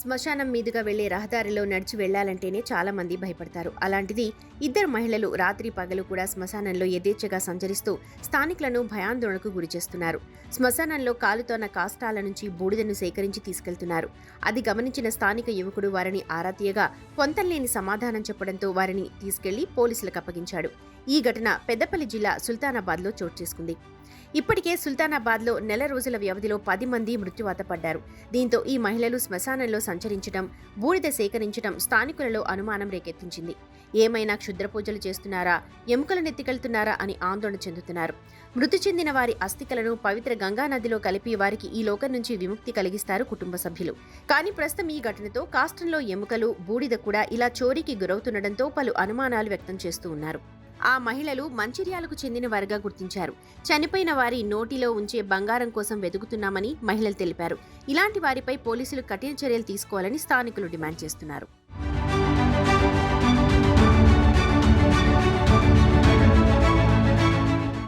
శ్మశానం మీదుగా వెళ్ళే రహదారిలో నడిచి వెళ్ళాలంటేనే చాలా మంది భయపడతారు. అలాంటిది ఇద్దరు మహిళలు రాత్రి పగలు కూడా శ్మశానంలో యథేచ్ఛగా సంచరిస్తూ స్థానికులను భయాందోళనకు గురిచేస్తున్నారు శ్మశానంలో కాలుతోన్న కాష్టాల నుంచి బూడిదను సేకరించి తీసుకెళ్తున్నారు. అది గమనించిన స్థానిక యువకుడు వారిని ఆరా తీయగా పొంతల్లేని సమాధానం చెప్పడంతో వారిని తీసుకెళ్ళి పోలీసులకు అప్పగించాడు. ఈ ఘటన పెద్దపల్లి జిల్లా సుల్తానాబాద్లో చోటు చేసుకుంది. ఇప్పటికే సుల్తానాబాద్లో నెల రోజుల వ్యవధిలో పది మంది మృత్యువాత పడ్డారు. దీంతో ఈ మహిళలు శ్మశానంలో సంచరించడం బూడిద సేకరించడం స్థానికులలో అనుమానం రేకెత్తించింది. ఏమైనా క్షుద్ర పూజలు చేస్తున్నారా ఎముకలు నెత్తికెళ్తున్నారా అని ఆందోళన చెందుతున్నారు. మృతి చెందిన వారి అస్థికలను పవిత్ర గంగా నదిలో కలిపి వారికి ఈ లోకం నుంచి విముక్తి కలిగిస్తారు కుటుంబ సభ్యులు. కానీ ప్రస్తుతం ఈ ఘటనతో కాస్ట్రంలో ఎముకలు బూడిద కూడా ఇలా చోరీకి గురవుతుండటంతో పలు అనుమానాలు వ్యక్తం చేస్తూ ఉన్నారు. ఆ మహిళలు మంచిర్యాలకు చెందిన వారిగా గుర్తించారు. చనిపోయిన వారి నోటిలో ఉంచే బంగారం కోసం వెతుకుతున్నామని మహిళలు తెలిపారు. ఇలాంటి వారిపై పోలీసులు కఠిన చర్యలు తీసుకోవాలని స్థానికులు డిమాండ్ చేస్తున్నారు.